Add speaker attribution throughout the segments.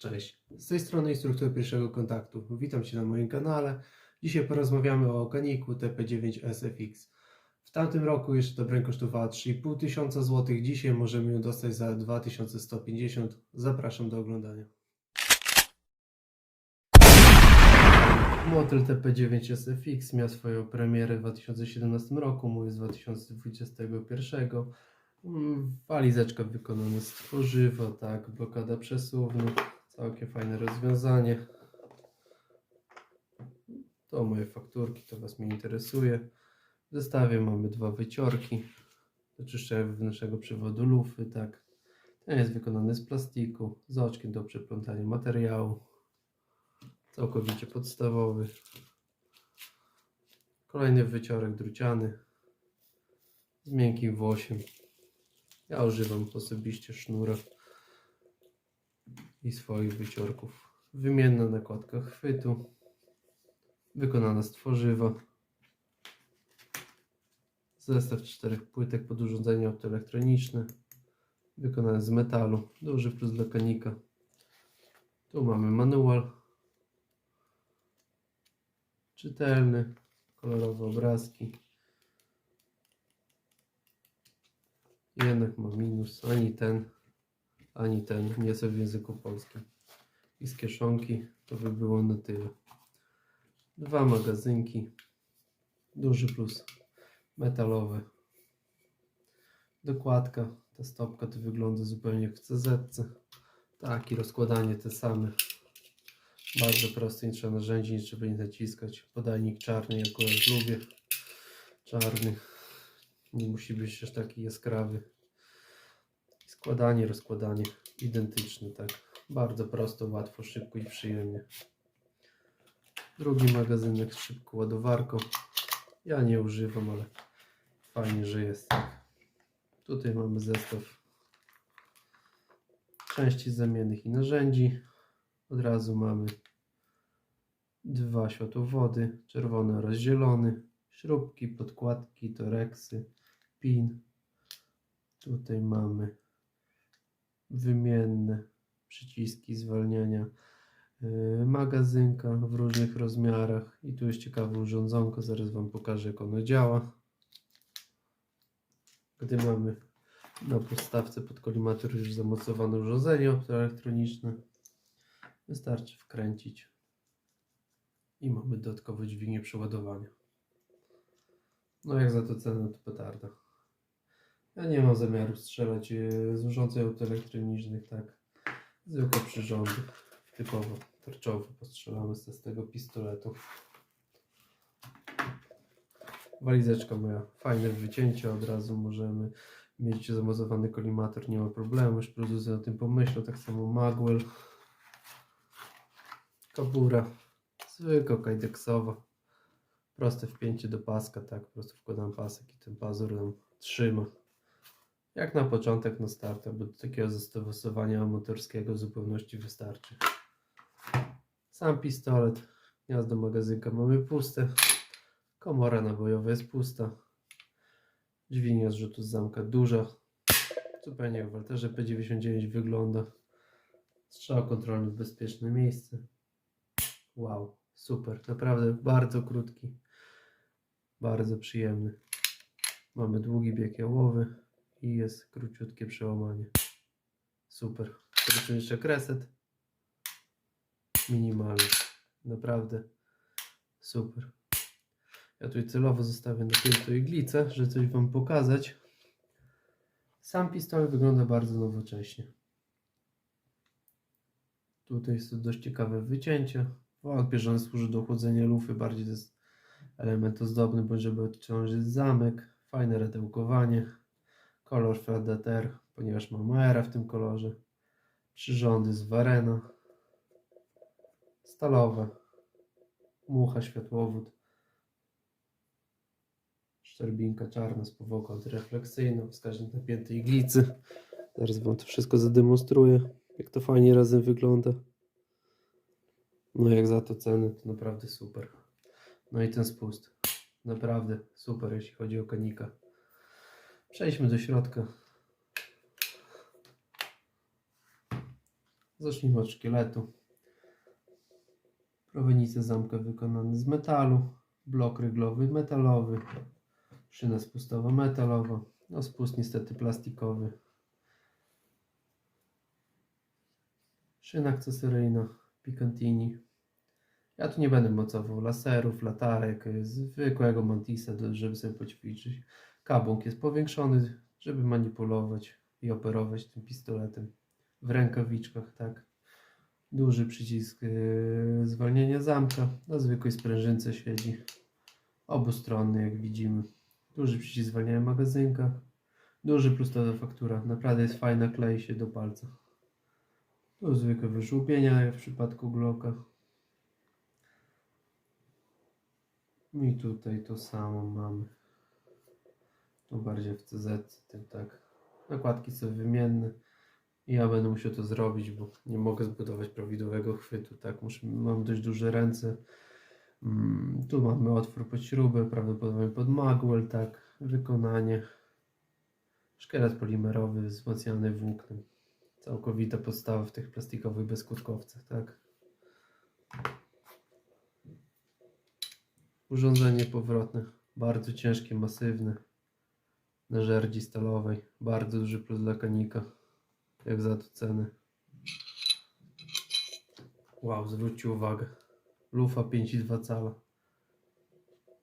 Speaker 1: Cześć, z tej strony instruktor pierwszego kontaktu. Witam Cię na moim kanale. Dzisiaj porozmawiamy o kaniku TP9 SFX. W tamtym roku jeszcze ta broń kosztowała 3,5 tysiąca złotych. Dzisiaj możemy ją dostać za 2150. Zapraszam do oglądania. Model TP9 SFX miał swoją premierę w 2017 roku, mówię z 2021. Mm, Walizeczka wykonana z tworzywa, tak, blokada przesuwna, całkiem fajne rozwiązanie. To moje fakturki, to Was mnie interesuje. W zestawie mamy dwa wyciorki do czyszczenia wewnętrznego przewodu lufy, tak. Ten jest wykonany z plastiku, z oczkiem do przeplątania materiału. Całkowicie podstawowy. Kolejny wyciorek druciany z miękkim włosiem. Ja używam osobiście sznura i swoich wyciorków. Wymienna nakładka chwytu, wykonana z tworzywa. Zestaw czterech płytek pod urządzenie optoelektroniczne, wykonany z metalu. Duży plus dla kanika. Tu mamy manual. Czytelny, kolorowe obrazki. Jednak ma minus. Ani ten, ani ten nie są w języku polskim. I z kieszonki to by było na tyle. Dwa magazynki. Duży plus. Metalowe. Dokładka. Ta stopka to wygląda zupełnie jak w CZ. Tak i rozkładanie te same. Bardzo proste, nie trzeba narzędzi, nie trzeba nic naciskać. Podajnik czarny, akurat lubię. Czarny. Nie musi być aż taki jaskrawy. Składanie, rozkładanie identyczne, tak. Bardzo prosto, łatwo, szybko i przyjemnie. Drugi magazynek z szybką ładowarką. Ja nie używam, ale fajnie, że jest. Tutaj mamy zestaw części zamiennych i narzędzi. Od razu mamy dwa światłowody, czerwony oraz zielony, śrubki, podkładki, toreksy, pin. Tutaj mamy wymienne przyciski zwalniania yy, magazynka w różnych rozmiarach i tu jest ciekawe urządzonko, zaraz Wam pokażę jak ono działa. Gdy mamy na podstawce pod kolimator już zamocowane urządzenie optoelektroniczne, wystarczy wkręcić i mamy dodatkowe dźwignię przeładowania. No jak za to cenę to petarda. Ja nie mam zamiaru strzelać e, z urządzeń autoelektronicznych, tak. Zwykłe przyrządy, typowo tarczowo postrzelamy z z tego pistoletu. Walizeczka moja, fajne wycięcie, od razu możemy mieć zamazowany kolimator, nie ma problemu, już producent o tym pomyślał, tak samo magwell. Kabura, zwykła kajdeksowa. Proste wpięcie do paska, tak, po prostu wkładam pasek i ten pazur nam trzyma. Jak na początek, na start, bo do takiego zastosowania amatorskiego w zupełności wystarczy. Sam pistolet, gniazdo magazynka mamy puste, komora nabojowa jest pusta, dźwignia zrzutu z zamka duża, zupełnie jak w Walterze P99 wygląda. Strzał kontrolny w bezpieczne miejsce. Wow, super, naprawdę bardzo krótki, bardzo przyjemny. Mamy długi bieg jałowy i jest króciutkie przełamanie. Super. Zobaczymy jeszcze kreset. Minimalny. Naprawdę super. Ja tutaj celowo zostawię na tylto iglicę, żeby coś Wam pokazać. Sam pistolet wygląda bardzo nowocześnie. Tutaj jest to dość ciekawe wycięcie. Że on służy do chłodzenia lufy, bardziej to jest element ozdobny, bądź żeby odciążyć zamek. Fajne radełkowanie. Kolor Predator, ponieważ mam Aera w tym kolorze. Przyrządy z Varena. Stalowe. Mucha, światłowód. Szczerbinka czarna z powłoką antyrefleksyjną, wskaźnik napiętej iglicy. Zaraz Wam to wszystko zademonstruję, jak to fajnie razem wygląda. No jak za to ceny, to naprawdę super. No i ten spust. Naprawdę super, jeśli chodzi o kanika. Przejdźmy do środka. Zacznijmy od szkieletu. Prowenice zamka wykonane z metalu, blok ryglowy metalowy, szyna spustowa metalowa, no spust niestety plastikowy. Szyna akcesoryjna Picantini. Ja tu nie będę mocował laserów, latarek, y, zwykłego mantisa, żeby sobie poćwiczyć. Kabłąk jest powiększony, żeby manipulować i operować tym pistoletem w rękawiczkach, tak. Duży przycisk yy, zwolnienia zamka, na zwykłej sprężynce siedzi. Obustronny, jak widzimy. Duży przycisk zwalniania magazynka. Duży plustowa faktura. Naprawdę jest fajna, klei się do palca. Tu zwykłe wyżłobienia, jak w przypadku Glocka. I tutaj to samo mamy. Bardziej w CZ, tym tak. Nakładki są wymienne. I ja będę musiał to zrobić, bo nie mogę zbudować prawidłowego chwytu, tak? Muszę, mam dość duże ręce. Mm, tu mamy otwór pod śrubę, prawdopodobnie pod magwell, tak? Wykonanie. Szkielet polimerowy wzmacniany włóknem. Całkowita podstawa w tych plastikowych bezkurkowcach, tak? Urządzenie powrotne, bardzo ciężkie, masywne. Na żerdzi stalowej, bardzo duży plus dla kanika. Jak za to cenę. Wow, zwróćcie uwagę. Lufa 5,2 cala.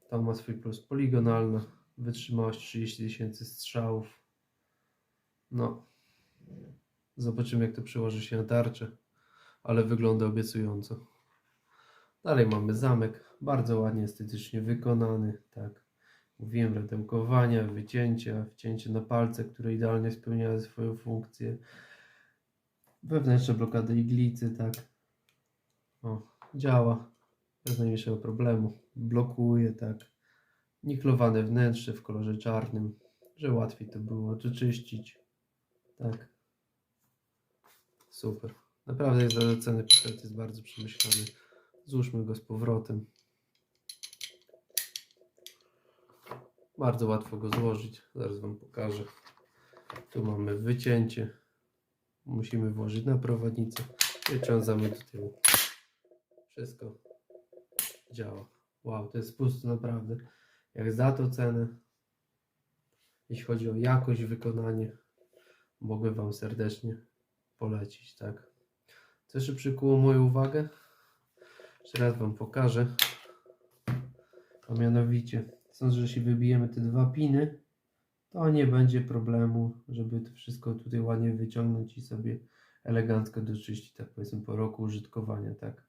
Speaker 1: Tam ma swój plus poligonalna. Wytrzymałość 30 tysięcy strzałów. No. Zobaczymy jak to przełoży się na tarczę. Ale wygląda obiecująco. Dalej mamy zamek. Bardzo ładnie estetycznie wykonany. Tak. Mówiłem, radełkowania, wycięcia, wcięcie na palce, które idealnie spełniały swoją funkcję. Wewnętrzne blokady iglicy, tak. O, działa. Bez najmniejszego problemu. Blokuje, tak. Niklowane wnętrze w kolorze czarnym, że łatwiej to było czyścić. Tak. Super. Naprawdę jest zalecany pistolet, jest bardzo przemyślany. Złóżmy go z powrotem. Bardzo łatwo go złożyć. Zaraz Wam pokażę. Tu mamy wycięcie. Musimy włożyć na prowadnicę. Wyciągamy do tyłu. Wszystko działa. Wow, to jest spust naprawdę. Jak za to cenę, jeśli chodzi o jakość, wykonanie, mogę Wam serdecznie polecić, tak. Co jeszcze przykuło moją uwagę? Jeszcze raz Wam pokażę. A mianowicie, sądzę, że jeśli wybijemy te dwa piny, to nie będzie problemu, żeby to wszystko tutaj ładnie wyciągnąć i sobie elegancko doczyścić, tak powiedzmy po roku użytkowania, tak.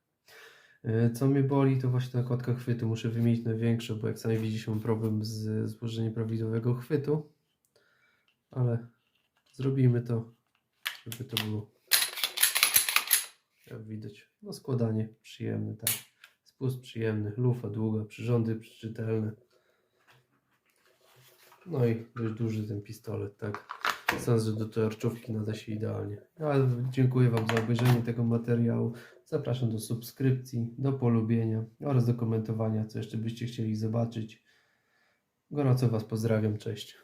Speaker 1: E, Co mnie boli, to właśnie nakładka chwytu. Muszę wymienić na większą, bo jak sami widzicie, mam problem z złożeniem prawidłowego chwytu. Ale zrobimy to, żeby to było. Jak widać, no składanie przyjemne, tak. Spust przyjemny, lufa długa, przyrządy czytelne. No i dość duży ten pistolet, tak. Sądzę, że do tarczówki nada się idealnie. Ja dziękuję Wam za obejrzenie tego materiału. Zapraszam do subskrypcji, do polubienia oraz do komentowania, co jeszcze byście chcieli zobaczyć. Gorąco Was pozdrawiam, cześć.